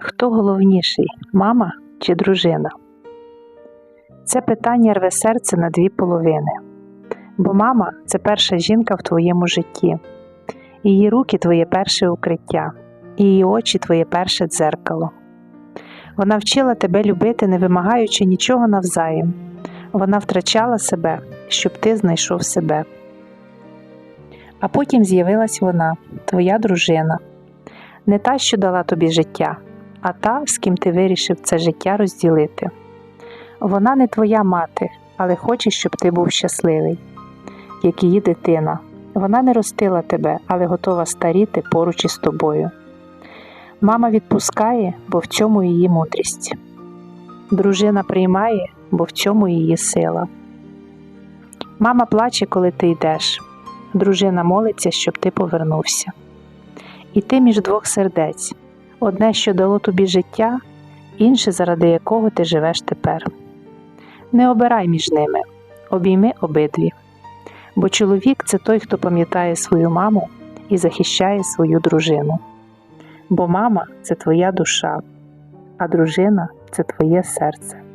Хто головніший мама чи дружина? Це питання рве серце на дві половини. Бо мама це перша жінка в твоєму житті, її руки твоє перше укриття, її очі твоє перше дзеркало. Вона вчила тебе любити, не вимагаючи нічого навзаєм. Вона втрачала себе, щоб ти знайшов себе. А потім з'явилась вона, твоя дружина, не та, що дала тобі життя, а та, з ким ти вирішив це життя розділити. Вона не твоя мати, але хоче, щоб ти був щасливий, як її дитина. Вона не ростила тебе, але готова старіти поруч із тобою. Мама відпускає, бо в цьому її мудрість. Дружина приймає, бо в цьому її сила. Мама плаче, коли ти йдеш. Дружина молиться, щоб ти повернувся. І ти між двох сердець одне, що дало тобі життя, інше, заради якого ти живеш тепер. Не обирай між ними, обійми обидві. Бо чоловік це той, хто пам'ятає свою маму і захищає свою дружину. Бо мама це твоя душа, а дружина це твоє серце.